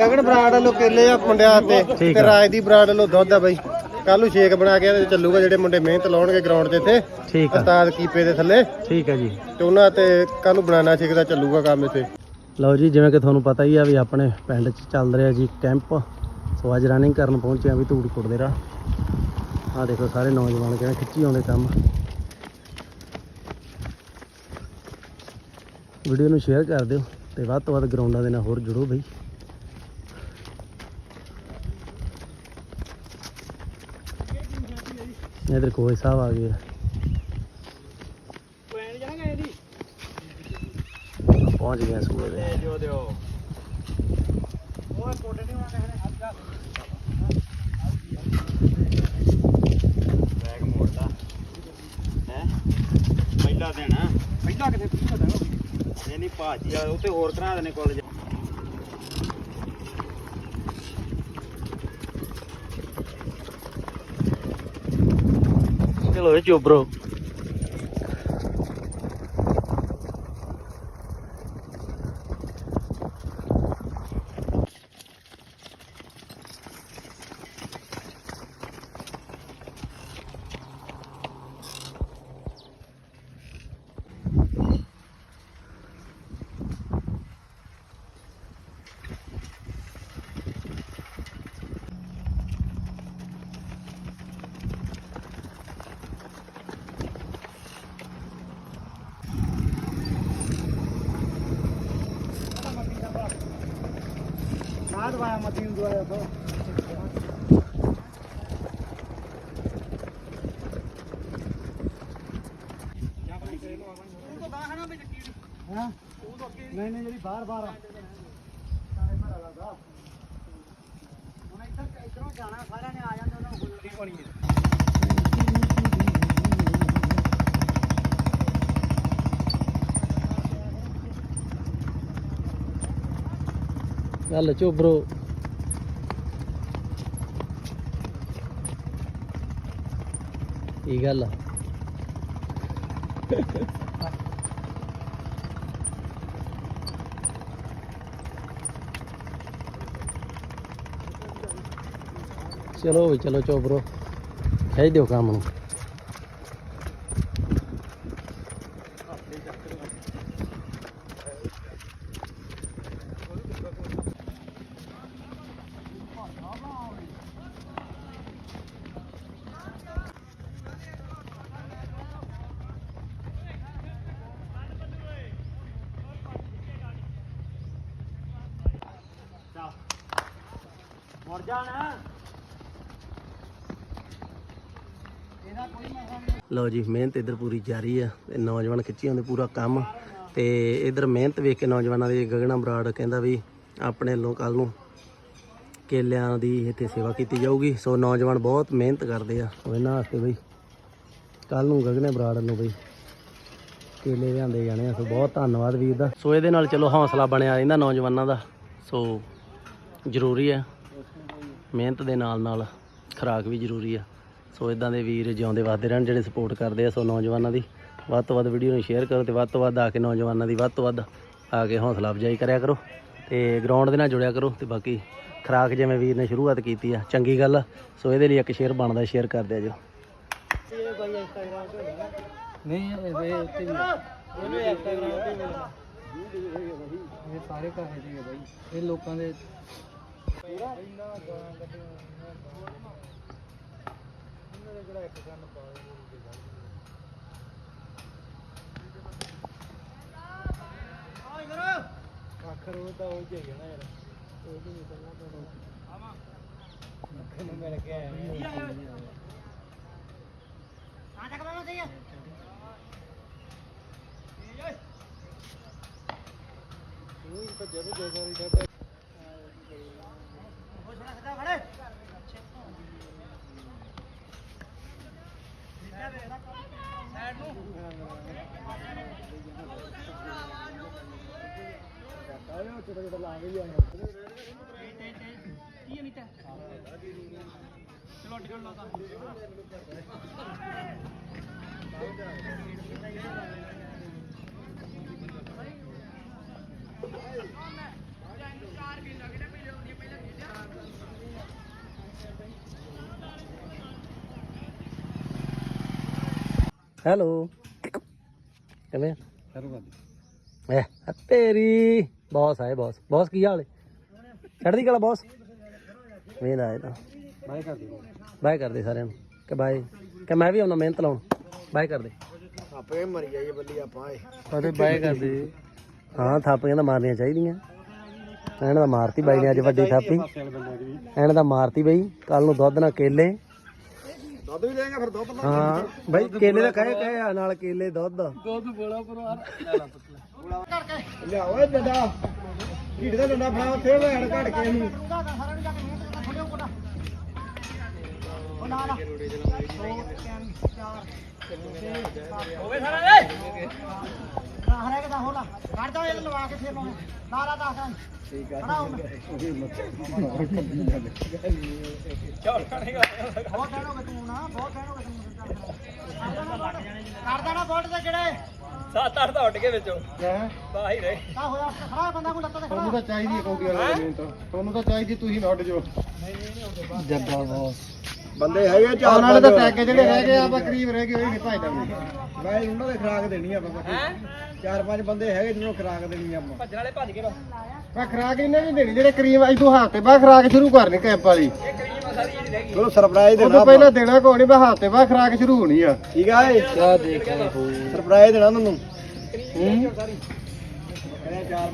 ਗਗਨ ਬਰਾੜ ਵੱਲੋਂ ਕੇਲੇ ਆ ਮੁੰਡਿਆਂ ਤੇ ਤੇ ਆ। ਰਾਜ ਦੀ ਬਰਾੜ ਵੱਲੋਂ ਦੁੱਧ ਆ ਬਾਈ। ਕੱਲ ਨੂੰ ਸ਼ੇਕ ਬਣਾ ਕੇ ਚੱਲੂਗਾ ਜਿਹੜੇ ਮੁੰਡੇ ਮਿਹਨਤ ਲਾਉਣਗੇ ਗਰਾਊਂਡ 'ਚ ਇੱਥੇ। ਠੀਕ ਆ। ਉਸਤਾਦ ਕੀਪੇ ਦੇ ਥੱਲੇ। ਠੀਕ ਹੈ ਜੀ। ਤੇ ਉਹਨਾਂ ਤੇ ਕੱਲ ਨੂੰ ਬਣਾਣਾ ਸ਼ੇਕ ਦਾ ਚੱਲੂਗਾ ਕੰਮ ਇੱਥੇ। ਲਓ ਜੀ ਜਿਵੇਂ ਕਿ ਤੁਹਾਨੂੰ ਪਤਾ ਹੀ ਆ ਵੀ ਆਪਣੇ ਪਿੰਡ 'ਚ ਚੱਲ ਰਿਹਾ ਜੀ ਕੈਂਪ। ਸੋ ਅੱਜ ਰਨਿੰਗ ਕਰਨ ਪਹੁੰਚੇ ਆ ਵੀ ਧੂੜਕੋਟ ਦੇ ਰਾਹ। ਆ ਦੇਖੋ ਸਾਰੇ ਨੌਜਵਾਨ ਕਿਵੇਂ ਖਿੱਚੀ ਆਉਂਦੇ ਕੰਮ। ਵੀਡੀਓ ਨੂੰ ਸ਼ੇਅਰ ਕਰ ਦਿਓ ਤੇ ਵੱਧ ਤੋਂ ਵੱਧ ਗਰਾਊਂਡਾਂ ਦੇ ਨਾਲ ਹੋਰ ਜੁੜੋ ਬਈ। ਇਧਰ ਕੋਈ ਸਾਹਿਬ ਆ ਗਏ ਆ। ਪਹੁੰਚ ਗਏ ਆ ਸੂਏ ਦੇ। ਬੈਗ ਮੋੜਦਾ। ਹੈ? ਪਹਿਲਾ ਦਿਨ। ਪਹਿਲਾ ਕਿਥੇ ਪਹਿਲਾ ਦਿਨ ਨਹੀਂ ਨਹੀਂ ਭਾਜੀ ਆ ਉੱਤੇ ਹੋਰ ਕਰਾ ਦੇਣੇ ਕਾਲਜ ਚਲੋ ਇਹ ਚੋਬਰੋ ਬਾਅਦ ਵਾਇਆ ਮਤੀ ਨੂੰ ਦੁਆਇਆ ਨਹੀਂ ਨਹੀਂ, ਜਿਹੜੀ ਬਾਹਰ ਬਾਹਰ ਆ। ਹੁਣ ਇੱਧਰ ਇੱਧਰੋਂ ਜਾਣਾ, ਸਾਰਿਆਂ ਨੇ ਆ ਜਾਂਦੇ, ਉਹਨਾਂ ਨੂੰ ਗੁੱਲੜੀ ਪਾਣੀ ਚੱਲ ਚੋਬਰੋ ਕੀ ਗੱਲ ਆ ਚਲੋ ਵੀ ਚਲੋ ਚੋਬਰੋ ਖਿੱਚ ਦਿਓ ਕੰਮ ਨੂੰ ਮੁੜ ਜਾਣਾ। ਲਓ ਜੀ, ਮਿਹਨਤ ਇਧਰ ਪੂਰੀ ਜਾਰੀ ਆ ਤੇ ਨੌਜਵਾਨ ਖਿੱਚੀ ਹੁੰਦੇ ਪੂਰਾ ਕੰਮ। ਤੇ ਇਧਰ ਮਿਹਨਤ ਵੇਖ ਕੇ ਨੌਜਵਾਨਾਂ ਦੇ ਗਗਨਾ ਬਰਾੜ ਕਹਿੰਦਾ ਵੀ ਆਪਣੇ ਵੱਲੋਂ ਕੱਲ ਨੂੰ ਕੇਲਿਆਂ ਦੀ ਇੱਥੇ ਸੇਵਾ ਕੀਤੀ ਜਾਊਗੀ। ਸੋ ਨੌਜਵਾਨ ਬਹੁਤ ਮਿਹਨਤ ਕਰਦੇ ਆ। ਸੋ ਇਹਨਾਂ ਵਾਸਤੇ ਬਈ ਕੱਲ ਨੂੰ ਗਗਨੇ ਬਰਾੜ ਨੂੰ ਬਈ ਕੇਲੇ ਲਿਆਂਦੇ ਜਾਣੇ ਆ। ਸੋ ਬਹੁਤ ਧੰਨਵਾਦ ਵੀਰ ਦਾ। ਸੋ ਇਹਦੇ ਨਾਲ ਚਲੋ ਹੌਸਲਾ ਬਣਿਆ ਰਹਿੰਦਾ ਨੌਜਵਾਨਾਂ ਦਾ। ਸੋ ਜ਼ਰੂਰੀ ਹੈ ਮਿਹਨਤ ਦੇ ਨਾਲ ਨਾਲ ਖੁਰਾਕ ਵੀ ਜ਼ਰੂਰੀ ਆ। ਸੋ ਇਦਾਂ ਦੇ ਵੀਰ ਜਿਉਂਦੇ ਵੱਧਦੇ ਰਹਿਣ, ਜਿਹੜੇ ਸਪੋਰਟ ਕਰਦੇ ਆ, ਸੋ ਨੌਜਵਾਨਾਂ ਦੀ ਵੱਧ ਤੋਂ ਵੱਧ ਵੀਡੀਓ ਨੂੰ ਸ਼ੇਅਰ ਕਰੋ ਤੇ ਵੱਧ ਤੋਂ ਵੱਧ ਆ ਕੇ ਨੌਜਵਾਨਾਂ ਦੀ ਵੱਧ ਤੋਂ ਵੱਧ ਆ ਕੇ ਹੌਸਲਾ ਅਫਜ਼ਾਈ ਕਰਿਆ ਕਰੋ ਤੇ ਗਰਾਊਂਡ ਦੇ ਨਾਲ ਜੁੜਿਆ ਕਰੋ ਤੇ ਬਾਕੀ ਖੁਰਾਕ ਜਿਵੇਂ ਵੀਰ ਨੇ ਸ਼ੁਰੂਆਤ ਕੀਤੀ ਆ, ਚੰਗੀ ਗੱਲ ਆ। ਸੋ ਇਹਦੇ ਲਈ ਇੱਕ ਸ਼ੇਅਰ ਬਣਦਾ ਸ਼ੇਅਰ ਕਰ ਦਿਆ ਜੋ। ਨਹੀਂ, ਇਹ ਉੱਤੇ ਵੀ ਇਹਨੂੰ ਇੰਸਟਾਗ੍ਰਾਮ ਤੇ ਇਹ ਸਾਰੇ ਘਰ ਜੀ ਬਾਈ। ਇਹ ਲੋਕਾਂ ਦੇ ਆਖਰ ਉਹ ਤਾਂ ਉਹ ਜੇਗਾ ਨਾ ਯਾਰ ਉਹ ਵੀ ਨਹੀਂ ਕਰਨਾ ਤਾਂ ਆਵਾ ਨੂੰ ਮਿਲ ਕੇ ਆਇਆ ਉਹ ਹੀ ਭੱਜਿਆ ਵੀ ਦੋ ਵਾਰੀ ਡੱਬਾ ਆਇਆ ਛੋਟਾ ਛੋਟਾ ਲਾ ਵੀ ਹੈਲੋ ਕਿਵੇਂ ਐ ਆ ਤੇਰੀ ਬੌਸ ਆਏ ਬੌਸ ਬੌਸ ਕੀ ਹਾਲ ਹੈ? ਚੜ੍ਹਦੀ ਕਲਾ ਬੌਸ ਵੇਲ ਆਏ ਤਾਂ। ਬਾਈ ਕਰ ਦੇ। ਬਾਏ ਕਰਦੇ ਸਾਰਿਆਂ ਨੂੰ। ਕਿ ਬਾਏ ਕਿ ਮੈਂ ਵੀ ਆਉਣਾ ਮਿਹਨਤ ਲਾਉਣ। ਬਾਏ ਕਰਦੇ ਆਪੇ ਮਰ ਜਾਈਏ ਬੱਲੀ ਆਪਾਂ ਏ। ਬਾਏ ਕਰਦੇ ਹਾਂ ਥਾਪੀਆਂ ਤਾਂ ਮਾਰਨੀਆਂ ਚਾਹੀਦੀਆਂ। ਇਹਨਾਂ ਦਾ ਮਾਰਤੀ ਬਾਈ ਨੇ ਅੱਜ ਵੱਡੀ ਥਾਪੀ। ਇਹਨਾਂ ਦਾ ਮਾਰਤੀ ਬਈ ਕੱਲ ਨੂੰ ਦੁੱਧ ਨਾਲ ਕੇਲੇ। ਦੁੱਧ ਵੀ ਦੇਗਾ ਫਿਰ ਦੁੱਧ ਹਾਂ ਬਾਈ ਕੇਲੇ ਦਾ ਕਹੇ ਕਹੇ ਆ ਨਾਲ ਕੇਲੇ ਦੁੱਧ। ਦੁੱਧ ਬੋਲਾ ਪਰਵਾਰ ਲਿਆ ਓਏ ਡੰਡਾ। ਢੀੜ ਦਾ ਡੰਡਾ ਫੜਾ ਉੱਥੇ ਲੈਣ ਘੜ ਕੇ ਇਹਨੂੰ। ਠੀਕ ਆ ਤੁਹਾਨੂੰ ਤਾਂ ਚਾਹੀਦੀ ਹੈ ਕੌਡੀ ਵਾਲਾ ਮੈਨੂੰ ਤਾਂ। ਤੁਹਾਨੂੰ ਤਾਂ ਚਾਹੀਦੀ ਤੁਸੀਂ ਨਾ ਉੱਡ ਜਾਓ। ਜੱਗਾ ਬੌਸ। ਬੰਦੇ ਹੈਗੇ ਚਾਰ ਨਾਲੇ ਤਾਂ ਟੈਗ ਜਿਹੜੇ ਰਹਿ ਗਏ ਆਪਾਂ ਕਰੀਬ ਰਹਿ ਗਏ ਉਹ ਨਹੀਂ ਭਾਈਦਾ ਮੈਂ ਉਹਨਾਂ ਦੇ ਖਰਾਕ ਦੇਣੀ ਆਪਾਂ ਚਾਰ ਪੰਜ ਬੰਦੇ ਹੈਗੇ ਜਿਹਨੂੰ ਖਰਾਕ ਦੇਣੀ ਆਪਾਂ। ਭੱਜਣ ਵਾਲੇ ਭੱਜ ਗਏ ਮੈਂ ਖਰਾਕ ਇਹਨੇ ਵੀ ਦੇਣੀ ਜਿਹੜੇ ਕਰੀਮ ਇਦੋਂ ਹਫ਼ਤੇ ਬਾਅਦ ਖਰਾਕ ਸ਼ੁਰੂ ਕਰਨੀ ਕੈਂਪ ਵਾਲੀ। ਇਹ ਕਰੀਮ ਸਾਰੀ ਜਿਹੜੀ ਰਹਿ ਗਈ ਚਲੋ ਸਰਪ੍ਰਾਈਜ਼ ਦੇਣਾ ਪਹਿਲਾਂ ਦੇਣਾ ਕੋਈ ਨਹੀਂ ਬਾ ਹਫ਼ਤੇ ਬਾਅਦ ਖਰਾਕ ਸ਼ੁਰੂ ਹੋਣੀ ਆ। ਠੀਕ ਆ ਏ? ਕਿਆ ਦੇਖਣਾ ਸਰਪ੍ਰਾਈਜ਼ ਦੇਣਾ ਤੁਹਾਨੂੰ।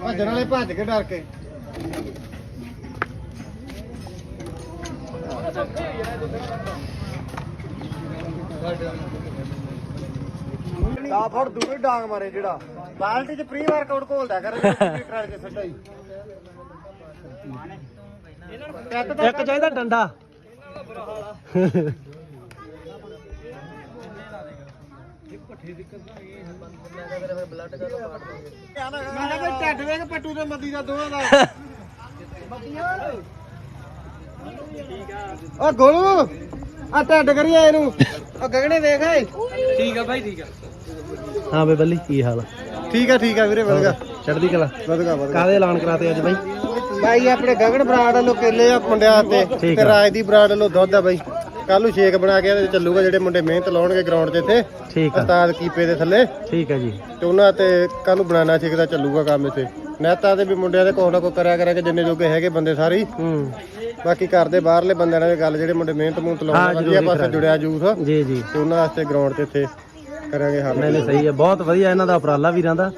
ਭੱਜਣ ਵਾਲੇ ਭੱਜ ਕੇ ਡਰ ਕੇ। ਦਾ ਫੜ ਦੂਰੇ ਡਾਂਗ ਮਾਰੇ ਜਿਹੜਾ। ਬਾਲਟੀ 'ਚ ਪ੍ਰੀ ਵਰਕਆਊਟ ਘੋਲਦਾ ਕਰ ਟਰੈਕ ਕੇ ਸਿੱਧਾ ਹੀ। ਇੱਕ ਚਾਹੀਦਾ ਡੰਡਾ। ਮੈਂ ਕਿਹਾ ਢੱਡ ਵੇਖ ਪੱਟੂ ਤੇ ਮੱਦੀ ਦਾ ਦੋਵਾਂ ਦਾ। ਓ ਗੋਲੂ ਆ ਢੱਡ ਕਰੀਏ ਇਹਨੂੰ। ਓ ਗਗਨੇ ਦੇਖ ਏ ਠੀਕ ਆ ਭਾਈ ਠੀਕ ਆ। ਹਾਂ ਬੇ ਬੱਲੀ ਕੀ ਹਾਲ ਆ? ਠੀਕ ਆ ਠੀਕ ਆ ਵੀਰੇ ਵਧਗਾ ਚੜ੍ਹਦੀ ਕਲਾ? ਵਧਗਾ ਵਧਗਾ ਕਾਦੇ ਐਲਾਨ ਕਰਾਤੇ ਅੱਜ ਬਾਈ? ਬਾਈ ਆਪਣੇ ਗਗਨ ਬਰਾੜ ਵੱਲੋਂ ਕੇਲੇ ਆ ਮੁੰਡਿਆਂ ਤੇ ਤੇ। ਰਾਜ ਦੀ ਬਰਾੜ ਵੱਲੋਂ ਦੁੱਧ ਆ ਬਾਈ। ਕੱਲ ਨੂੰ ਸ਼ੇਕ ਬਣਾ ਕੇ ਇਹਦੇ ਚੱਲੂਗਾ ਜਿਹੜੇ ਮੁੰਡੇ ਮਿਹਨਤ ਲਾਉਣਗੇ ਗਰਾਊਂਡ ਦੇ ਇੱਥੇ। ਠੀਕ ਆ। ਉਸਤਾਦ ਕੀਪੇ ਦੇ ਥੱਲੇ। ਠੀਕ ਆ ਜੀ। ਤੇ ਉਹਨਾਂ ਤੇ ਕੱਲ ਨੂੰ ਬਣਾਣਾ ਸ਼ੇਕ ਦਾ ਚੱਲੂਗਾ ਕੰਮ ਇੱਥੇ। ਨਹਿਤਾ ਦੇ ਵੀ ਮੁੰਡਿਆਂ ਦੇ ਕੋਈ ਨਾ ਕੋਈ ਕਰਿਆ ਕਰਾਂਗੇ ਜਿੰਨੇ ਜੋਗੇ ਹੈਗੇ ਬੰਦੇ ਸਾਰੇ ਹੀ। ਹੂੰ। ਬਾਕੀ ਕਰਦੇ ਬਾਹਰਲੇ ਬੰਦਿਆਂ ਨਾਲ ਵੀ ਗੱਲ ਜਿਹੜੇ ਮੁੰਡੇ ਮਿਹਨਤ ਮੂਹਨਤ ਹਾਂ, ਲਾਉਣ ਵਧੀਆ ਜ਼ਰੂਰੀ ਪਾਸੇ। ਜੁੜਿਆ ਜੂਥ ਜੀ ਜੀ। ਤੇ ਉਹਨਾਂ ਵਾਸਤੇ ਗਰਾਊਂਡ ਤੇ ਇੱਥੇ ਕਰਾਂਗੇ ਹੱਲ। ਨਹੀਂ ਨਹੀਂ ਸਹੀ ਹੈ। ਬਹੁਤ ਵਧੀਆ ਇਹਨਾਂ ਦਾ ਉਪਰਾਲਾ ਵੀਰਾਂ ਦਾ।